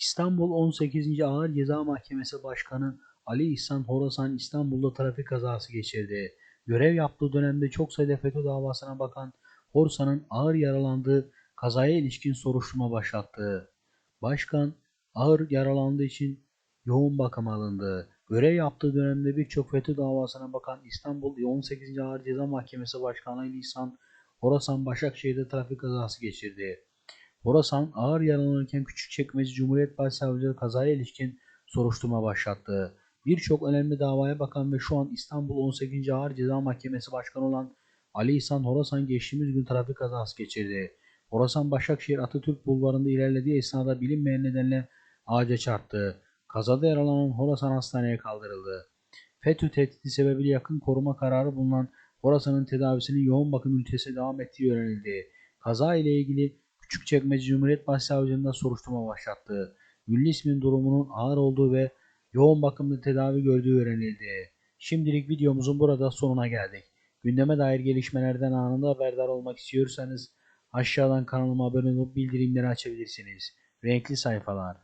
İstanbul 18. Ağır Ceza Mahkemesi Başkanı Ali İhsan Horasan İstanbul'da trafik kazası geçirdi. Görev yaptığı dönemde çok sayıda FETÖ davasına bakan Horasan'ın ağır yaralandığı kazaya ilişkin soruşturma başlattı. Başkan ağır yaralandığı için yoğun bakım alındı. Görev yaptığı dönemde birçok FETÖ davasına bakan İstanbul 18. Ağır Ceza Mahkemesi Başkanı Ali İhsan Horasan Başakşehir'de trafik kazası geçirdi. Horasan ağır yaralanırken Küçükçekmece Cumhuriyet Başsavcılığı kazaya ilişkin soruşturma başlattı. Birçok önemli davaya bakan ve şu an İstanbul 18. Ağır Ceza Mahkemesi Başkanı olan Ali İhsan Horasan geçtiğimiz gün trafik kazası geçirdi. Horasan Başakşehir Atatürk Bulvarı'nda ilerlediği esnada bilinmeyen nedenle ağaca çarptı. Kazada yaralanan Horasan hastaneye kaldırıldı. FETÖ tehdidi sebebiyle yakın koruma kararı bulunan Horasan'ın tedavisinin yoğun bakım ünitesine devam ettiği öğrenildi. Kaza ile ilgili Küçükçekmece Cumhuriyet Başsavcılığında soruşturma başlattı. Ünlü ismin durumunun ağır olduğu ve yoğun bakımda tedavi gördüğü öğrenildi. Şimdilik videomuzun burada sonuna geldik. Gündeme dair gelişmelerden anında haberdar olmak istiyorsanız aşağıdan kanalıma abone olup bildirimleri açabilirsiniz. Renkli sayfalar.